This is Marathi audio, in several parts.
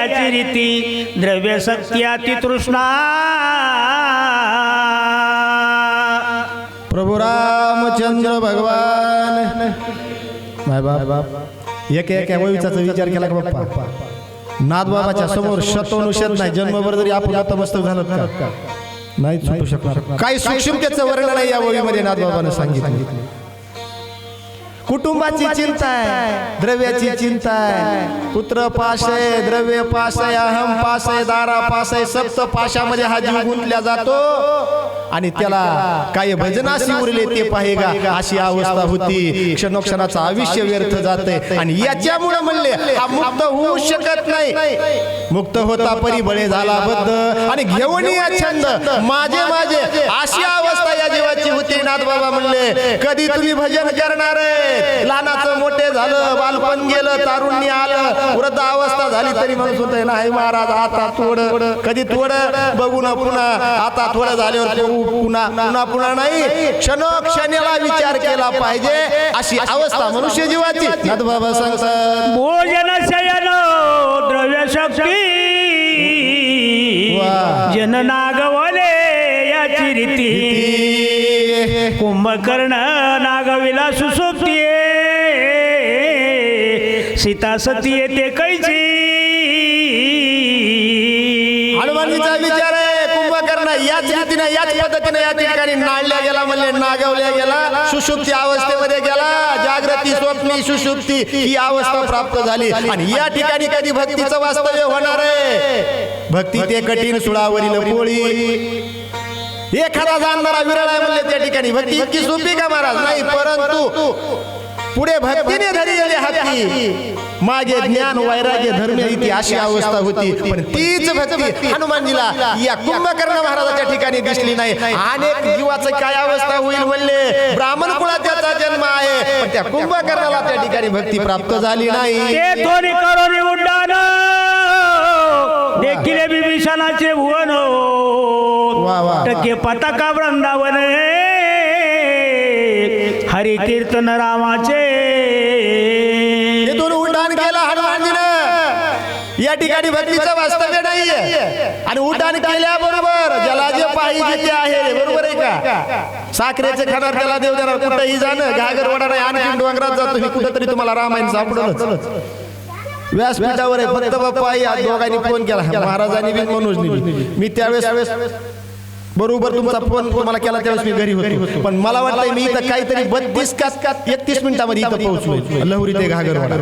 याची रीती द्रव्य सत्याती तृष्णा प्रभू रामचंद्र भगवान. माय बाप. एक एक वैचाचा विचार केला का बाप्पा? नाथबाबाच्या समोर शतोनुशत नाही जन्मभर जरी आपण नतमस्तक झालं का? नाही सुटू शकणार. काही सूक्ष्मतेचं वर्णन नाही या ओळीमध्ये नाथबाबानं सांगितलं. कुटुंबाची चिंता आहे. द्रव्याची चिंता आहे. पुत्र पाश आहे द्रव्य पाश आहे अहम पाश आहे दारा पाश आहे सप्त पाशामध्ये हा जीव गुंतल्या जातो. आणि त्याला काही भजनाशी उरले ते पाहेगा. अशी अवस्था होती. क्षणोक्षणाचं आयुष्य व्यर्थ जाते आणि याच्यामुळे म्हणले हा मुक्त होऊ शकत नाही. मुक्त होता परी बळे झाला बद्ध. आणि घेऊन या छंद. माझे माझे अशी नाथ बाबा म्हणले कधी तुम्ही भजन करणार आहे? लहानाचं मोठे झालं बालपण गेलं तारुण्य आलं वृद्ध अवस्था झाली तरी म्हणत होते नाही महाराज आता थोडं कधी थोडं बघू ना पुन्हा आता थोडं झाल्यावर पुन्हा पुन्हा पुन्हा नाही क्षणोक्षणाला विचार केला पाहिजे अशी अवस्था मनुष्य जीवाची. नाथ बाबा सांगतात भोजन शयन द्रव्य शक्ती वा. जन नागवले याची रीती कुंभकर्ण नागविला सुसोपती सीता सती येते कैची. हनुमानजीचा विचार आहे कुंभकर्ण याच रीतीने याच पद्धतीने या ठिकाणी नाडल्या गेला म्हणजे नागवल्या गेला सुषुप्ती अवस्थेमध्ये गेला जागृती स्वप्नी सुषुप्ती ही अवस्था प्राप्त झाली. आणि या ठिकाणी कधी भक्तीचं वास्तव्य होणार आहे? भक्ती ते कठीण सुळावरील पोळी. एखादा जाणणारा विरळ आहे म्हणले त्या ठिकाणी भक्ती इतकी सोपी का महाराज? नाही परंतु पुढे भक्तीने धरी गेले हाती मागे ज्ञान वैराग्य धर्म इथे अशी अवस्था होती. पण तीच भक्ती हनुमानजीला या कुंभकर्ण महाराजाच्या ठिकाणी दिसली नाही. अनेक जीवाचं काय अवस्था होईल म्हणले? ब्राह्मण कुळात त्याचा जन्म आहे. पण त्या कुंभकर्णाला त्या ठिकाणी भक्ती प्राप्त झाली नाही. देखील बिभीषणाचे भुवन वा. टके पताका वृंदावन हरी कीर्तन रामाचे. तिथून उड्डाण केलं हनुमानजीनं. या ठिकाणी भक्तीचं वास्तव्य नाहीये. आणि उड्डाण केल्याबरोबर ज्याला जे पाहिजे ते आहे बरोबर आहे का? साखरेचे खाणार त्याला देव देणार कुठेही जाणं घागर वडा नाही आणखी डोंगरात जातो मी कुठेतरी तुम्हाला रामायण सापडलंच. व्यासपीठावर आहे फक्त बाप्पा या दोघांनी फोन केला महाराजांनी बी मनोजनी. मी त्यावेळेस बरोबर तुमचा फोन तुम्हाला केला त्यावेळेस मी घरी होतो. पण मला वाटलं मी इथं काहीतरी बत्तीस का एकतीस मिनिटामध्ये इथं पोहोचलो लहरी ते घागरवाडा.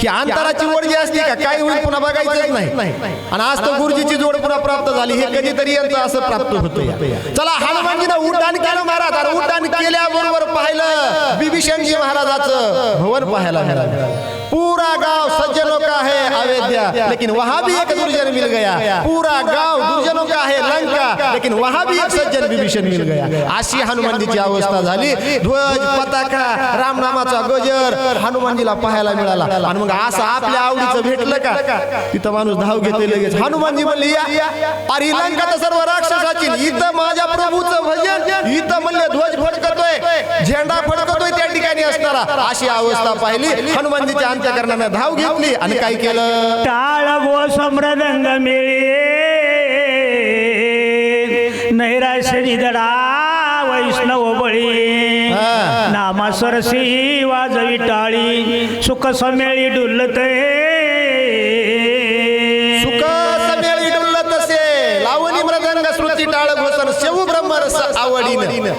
की अंतराची ओढ जी असते का काही होईल पुन्हा बघायचंच नाही. आणि आज तर गुरुजीची जोड पुन्हा प्राप्त झाली हे कधीतरी यांचं असं प्राप्त होतं चला हनुमानजीनं उड्डाण केलं महाराज आणि उड्डाण केल्याबरोबर पाहिलं बिभीषणजी महाराजाचं भवन पाहायला मिळालं. पूरा गांव सज्जनों का है अयोध्या. लेकिन वहां भी एक दुर्जन मिल गया. पूरा गांव दुर्जनों का है लंका. लेकिन वहां भी एक सज्जन विभीषण मिल गया. अशी हनुमानजीची अवस्था झाली. ध्वज पताका रामनामाचा गजर हनुमानजीला पाहायला मिळाला. मग असं आपल्या आवडीचं भेटलं का तिथं माणूस धाव घेते लगेच हनुमानजी म्हणले या अरे ही लंका तर सर्व राक्षसाची इथं माझ्या प्रभूचं भजन इथं म्हणले ध्वज फडकतोय झेंडा फडकतोय त्या ठिकाणी असणारा अशी अवस्था पाहिली हनुमानजीच्या अंत्यकरणानं धाव घेतली आणि काय केलं टाळ गो समृदंग मिळे नैराश्य दडा वैष्णव बळी हा. नामा सरसी वाजवी टाळी सुख समेळी डुलते. सुख समेळी डुलत लावणी मृदंग श्रुती टाळ घोषण शेवू ब्रह्मरस आवडीनं.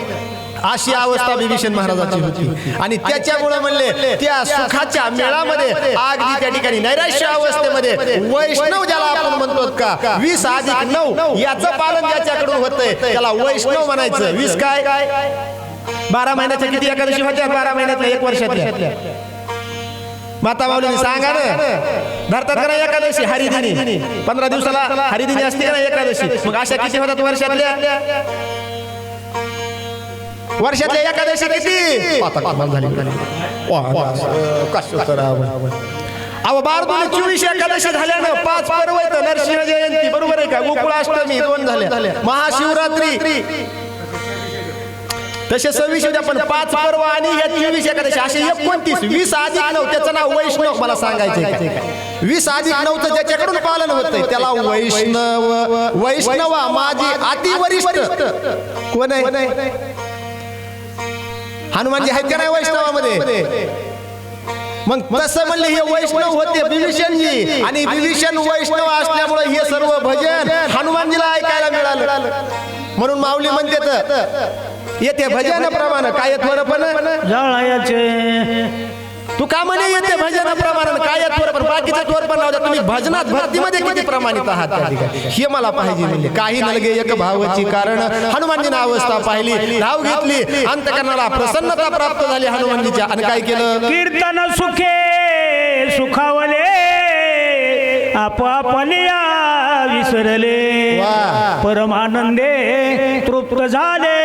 अशी अवस्था विभीषण महाराजाची होती. आणि त्याच्यामुळे म्हणले त्या सुखाच्या मेळामध्ये अगदी त्या ठिकाणी नैराश्य अवस्थेमध्ये वैष्णव ज्याला आपण म्हणतो का वीस अधिक नऊ याचं पालन ज्याच्याकडून होतंय त्याला वैष्णव म्हणायचं. वीस काय? बारा महिन्याच्या किती एकादशी होत्या? बारा महिन्यातल्या एक वर्षातल्या. माता माऊली सांगा ना धरतात का नाही एकादशी? हरिदिनी. पंधरा दिवसाला हरिदिनी असते ना एकादशी? मग अशा किती होतात वर्षातल्या? वर्षातल्या एकादशी किती? आता अहो बार दोन चोवीस एकादशी झाल्यानं पाच पर्व आहेत नरसिंह जयंती. बरोबर आहे का? गोकुळाष्टमी दोन झाल्या. महाशिवरात्री. तसे सव्वीस होते पण पाच पर्व आणि ह्या चोवीस एकादशी असे एकोणतीस वीस अधिक नऊ त्याचं नाव वैष्णव मला सांगायचं वीस अधिक नऊचं ज्याच्याकडून पालन होतंय त्याला वैष्णव वैष्णवा माझी अतिवरिष्ठ. कोण आहे? हनुमानजी आहेत का नाही वैष्णवामध्ये? मग तसं म्हणले हे वैष्णव होते विभीषणजी. आणि विभीषण वैष्णव असल्यामुळे हे सर्व भजन हनुमानजीला ऐकायला मिळालं. म्हणून माऊली म्हणते तर येते भजन प्रमाण काय थोडं पण जळायचे. तू का म्हणे येते भजन प्रमाण काय थोडं पण बाकीचं थोर पण लावता तुम्ही भजनात भक्तीमध्ये किती प्रमाणित आहात? त्या ठिकाणी हे मला पाहिजे म्हणजे काही नलगे एक भावाची कारण. हनुमानजीनं अवस्था पाहिली. धाव घेतली. अंतकरणाला प्रसन्नता प्राप्त झाली हनुमानजीच्या आणि काय केलं? कीर्तन सुखे सुखावले आपापले या विसरले. परमानंदे तृप्त झाले.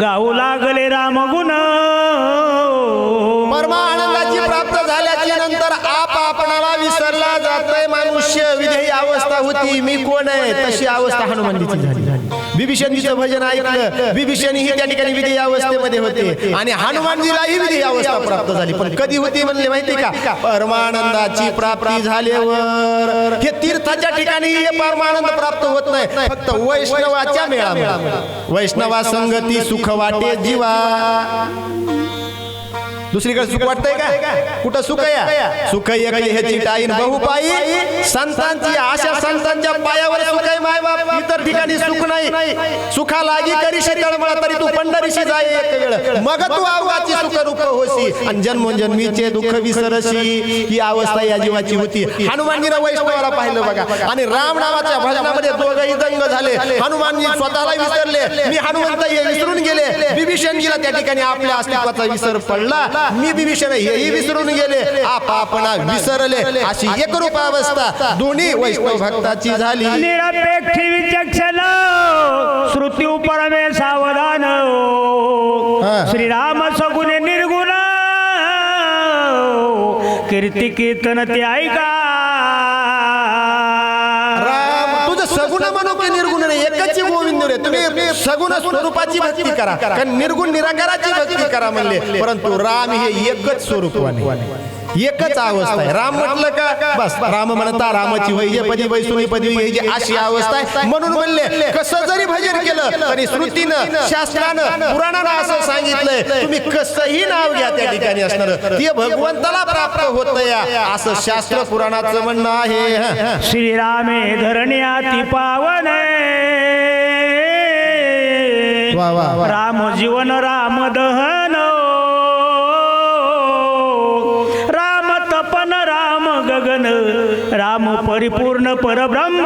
गाऊ लागले रामगुण. परमा आनंदाची प्राप्त झाल्याच्यानंतर आप आपणाला विसरला जातोय. मनुष्य विधेयी अवस्था होती. मी कोण आहे? तशी अवस्था हनुमानजीची झाली. बिभीषणजीचं भजन ऐकलं. बिभीषण ही त्या ठिकाणी विधी अवस्थेमध्ये होते. आणि हनुमानजीलाही विधी अवस्था प्राप्त झाली. पण कधी होती म्हणले माहिती का? परमानंदाची प्राप्ती झाल्यावर. हे तीर्थाच्या ठिकाणी परमानंद प्राप्त होत नाही. फक्त वैष्णवाच्या मेळा वैष्णवा संगती सुख वाटे जीवा. दुसरीकडे सुख वाटतंय का? कुठं सुख या सुख ह्याची टाईन बहुपाई संतांची आशा संतांच्या पायावर सुख आहे माय बाप. इतर ठिकाणी सुख नाही. सुखा लागी करी तळमळा तरी तू पंढरीशी जाय एक वेळ मग तू अवघाची सुख रूप होशी आणि जन्मोजन्मीचे दुःख विसरशी. ही अवस्था या जीवाची होती. हनुमानजीनं वैष्णवाला पाहिलं बघा. आणि राम नावाच्या भजनामध्ये दोघही दंग झाले. हनुमानजी स्वतःला विसरले. मी हनुमंत हे विसरून गेले. बिभीषणजीला त्या ठिकाणी आपल्या अस्तित्वाचा विसर पडला मी बिभीषण हेही विसरून गेले. आप आपणा विसरले. अशी एकरूप अवस्था दोन्ही वैष्णव भक्ताची झाली. निरपेक्ष विचक्षण. श्रुती परमे सावधान. श्रीराम सगुण निर्गुण. कीर्ती कीर्तन ते ऐका. राम. तुझं सगुण म्हणू की निर्गुण नाही एकच गोविंद रे तुम्ही सगुण स्वरूपाची भक्ती करा. कारण निर्गुण निराकाराची भक्ती करा म्हणले. परंतु राम हे एकच स्वरूपाने एकच अवस्था आहे. राम म्हटलं का? बस. राम म्हणता रामाची वय जे पदी वैसुनी पदवी जे अशी अवस्था आहे म्हणून म्हणले कसं जरी भजन केलं तरी श्रुतीनं शास्त्रानं पुराणानं असं सांगितलंय तुम्ही कसंही नाव घ्या त्या ठिकाणी असणार. ते भगवंताला प्राप्त होत या. असं शास्त्र पुराणाचं म्हणणं आहे. श्रीरामे धरण्याती पावन. वा, वा, वा. राम जीवन राम दहन राम तपन राम गगन राम परिपूर्ण परब्रह्म.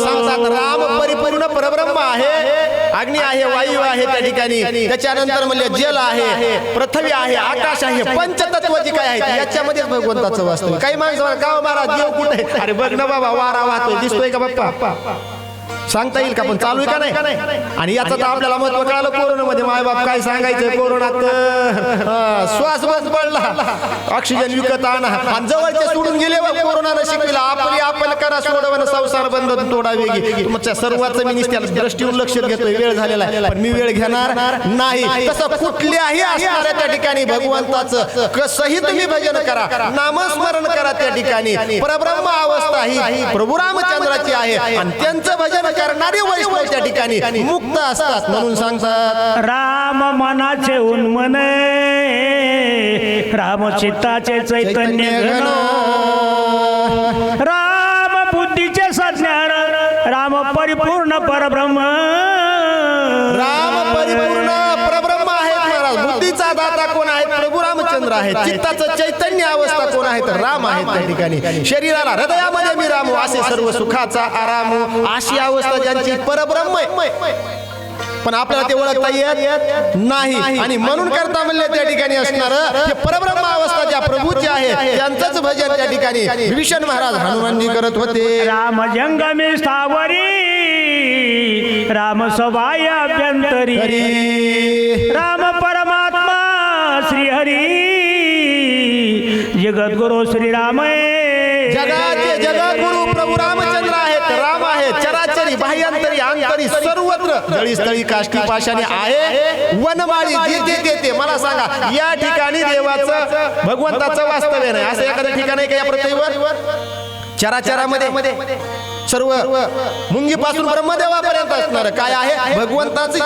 सांगतात राम परिपूर्ण परब्रह्म आहे अग्नी आहे वायू आहे त्या ठिकाणी. त्याच्यानंतर म्हणजे जल आहे पृथ्वी आहे आकाश आहे पंचतत्व जे काय आहे याच्यामध्ये भगवंताचं वास्तव काही माणसं गाव महाराज देव कुठे आहे? अरे बघ ना बाबा वारा वाहतोय दिसतोय का बाप्पा? सांगता येईल का पण चालू आहे का नाही? आणि याचं तर आपल्याला महत्त्व कळालं कोरोनामध्ये माय बाप काय सांगायचं कोरोनात? श्वास बस पडला. ऑक्सिजन विकत आणा. आणि जवळचे सोडून गेले व कोरोनानं शिकविला. आपली आपण करा सोडवण संसार बंद तोडा वेगी तुमच्या सर्वांचं मी निस्त्याला दृष्टीवर लक्ष घेतोय वेळ झालेला आहे. पण मी वेळ घेणार नाही. तसं कुठल्याही असणाऱ्या त्या ठिकाणी भगवंताचं कसंही तुम्ही भजन करा. नामस्मरण करा त्या ठिकाणी. परब्रह्म अवस्था ही प्रभू रामचंद्राची आहे. आणि त्यांचं भजन करणारे वैष्णव त्या ठिकाणी मुक्त असतात म्हणून सांगतात. राम मनाचे उन्मन राम चित्ताचे चैतन्य राम बुद्धीचे सज्ञान राम परिपूर्ण परब्रह्म रामचंद्र आहे. चित्ताचं चैतन्य अवस्था कोण आहे तर राम आहेत त्या ठिकाणी. शरीराला हृदयामध्ये मी रामू असे सर्व सुखाचा आराम अशी अवस्था ज्यांची परब्रह्म आहे पण आपल्याला ते ओळखता येत नाही. आणि म्हणून करता म्हणले त्या ठिकाणी असणार हे परब्रह्म अवस्था ज्या प्रभूची आहे त्यांचंच भजन त्या ठिकाणी. विभीषण महाराज हनुमानजी करत होते. राम जंगमी स्थावरी राम सभाय अभ्यंतरी. राम परमात्मा श्रीहरी जगद्गुरु श्रीराम। जगाचे जगद्गुरु प्रभू रामचंद्र आहेत राम आहेत चराचरी बाह्यांतरी अंतरी सर्वत्र जळीस्थळी काष्टी पाशाने आहे. वनमाळी जिथे देते मला सांगा या ठिकाणी देवाचं भगवंताचं वास्तव्य नाही. असं एखाद्या ठिकाणी का या पृथ्वीवर चराचरामध्ये. सर्व मुंगीपासून ब्रह्मदेवापर्यंत असणार काय आहे? भगवंताचे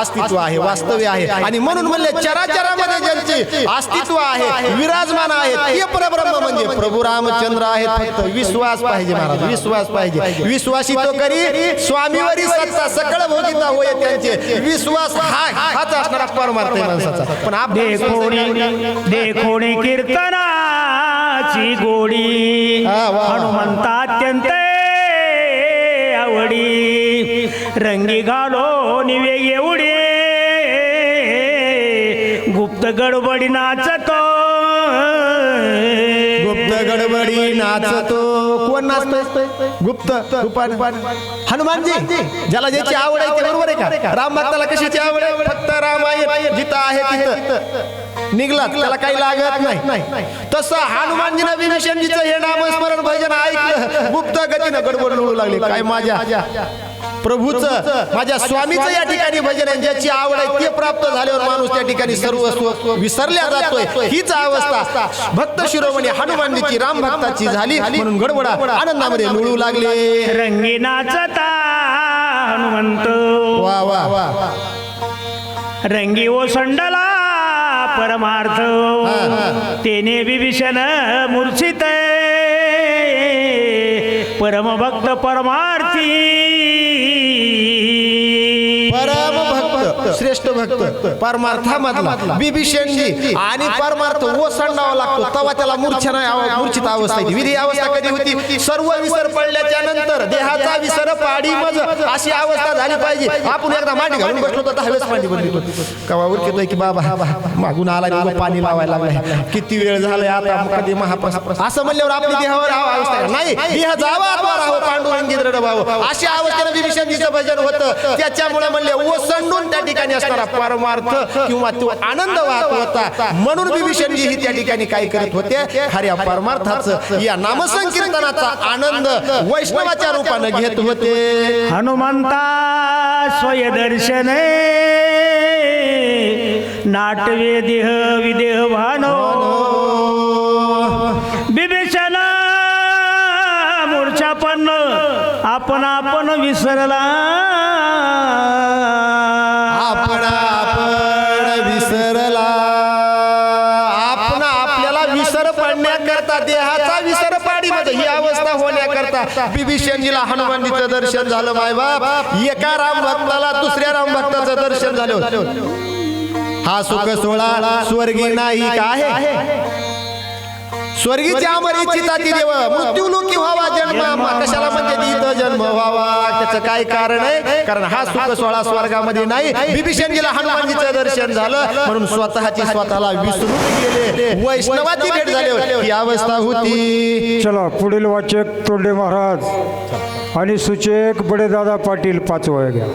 अस्तित्व आहे वास्तव्य आहे. आणि म्हणून म्हणले चराचरामध्ये ज्यांचे अस्तित्व आहे विराजमान आहे ते परब्रह्म म्हणजे प्रभू रामचंद्र आहेत. फक्त विश्वास पाहिजे महाराज विश्वास पाहिजे. विश्वासी तो करी स्वामीवरी सत्ता सकळ भोगिता होय त्यांचे. विश्वास हा हाच असणारा परमार्थ माणसाचा. पण आपण कीर्तनाची गोडी. हनुमंता अत्यंत वडी रंगी घालो निवे एवढे. गुप्त गडबडी नाचतो. गुप्त गडबडी नाचतो. कोण नाचतो गुप्त हनुमानजी ज्याला ज्याची आवड आहे ते बरोबर आहे का? राम भक्ताला कशाची आवड आहे? फक्त रामायण जिथं आहे तिथं. निघला त्याला काही लागत नाही. तसं हनुमानजीनं विभीषणजीचं हे नामस्मरण भजन ऐकलं. गुप्त गतीनं गडबड लुळू लागली. काय माझ्या? प्रभूच माझ्या स्वामीचं या ठिकाणी भजन आहे. ज्याची आवड आहे ते प्राप्त झाल्यावर माणूस त्या ठिकाणी सर्व विसरल्या जातोय. हीच अवस्था. भक्त शिरोमणी हनुमानजीची राम भक्ताची झाली म्हणून गडबडा आनंदामध्ये लुळू लागले. रंगी नाचता हनुमंत. वा वा वा. रंगी ओसंडला परमार्थ तेने विभीषण मूर्छित. परमभक्त परमार्थी. परम भक्त श्रेष्ठ भक्त. परमार्थामधला बिभीषणजी आणि परमार्थ ओसंडावा लागतो. तेव्हा त्याला मूर्छा नाही आव- मूर्छित अवस्था विधी अवस्था कधी होती? सर्व विसर पडल्याच्या नंतर देहाचा विसर पाडी मज अशी अवस्था झाली पाहिजे. आपण एकदा मांडी घालून बसलो तर दहावेच मांडी बदलतो कवा उरकतोय की बाबा? मागून आला पाणी लावायला लागलाय. किती वेळ झालाय आता? कधी महाप्रसाद असं म्हणल्यावर आपली देहावर अवस्था? नाही देह जावा पांडुरंगी दृढ भाव अशा अवस्थेनं विभीषणजीचं भजन होतं त्याच्यामुळे म्हणले ओसंडून त्या ठिकाणी असणारा परमार्थ किंवा तो आनंद वाहत होता. म्हणून विभीषणजी ही त्या ठिकाणी काय करत होते? खऱ्या परमार्थाचं या नामसंकीर्तनाचा आनंद वैष्णवाच्या रूपानं घेत होते. हनुमंता स्वयदर्शन नाटवे देह विदेह भानो बिभीषण मूर्छापन्न आपण आपण विसरला. बिभीषणजीला हनुमानजीचं दर्शन झालं माय बाप एका राम भक्ताला दुसऱ्या राम भक्ताचं दर्शन झालं. होतं. हा सुख सोळा स्वर्गी नाही का आहे स्वर्गीची अमर इच्छिता ती देव मृत्यू लोकी व्हावा जन्म कशाला म्हणजे इथं? जन्म व्हावा. त्याचं काय कारण आहे? कारण हा सुख सोळा स्वर्गामध्ये नाही. बिभीषणजीला हनुमानजीचं दर्शन झालं. म्हणून स्वतःची स्वतःला विसरून गेले. वैष्णवाची भेट झाली. ही अवस्था होती. चला पुढील वाचक तोंडे महाराज आणि सूचक बडेदादा पाटील पाच वय घ्या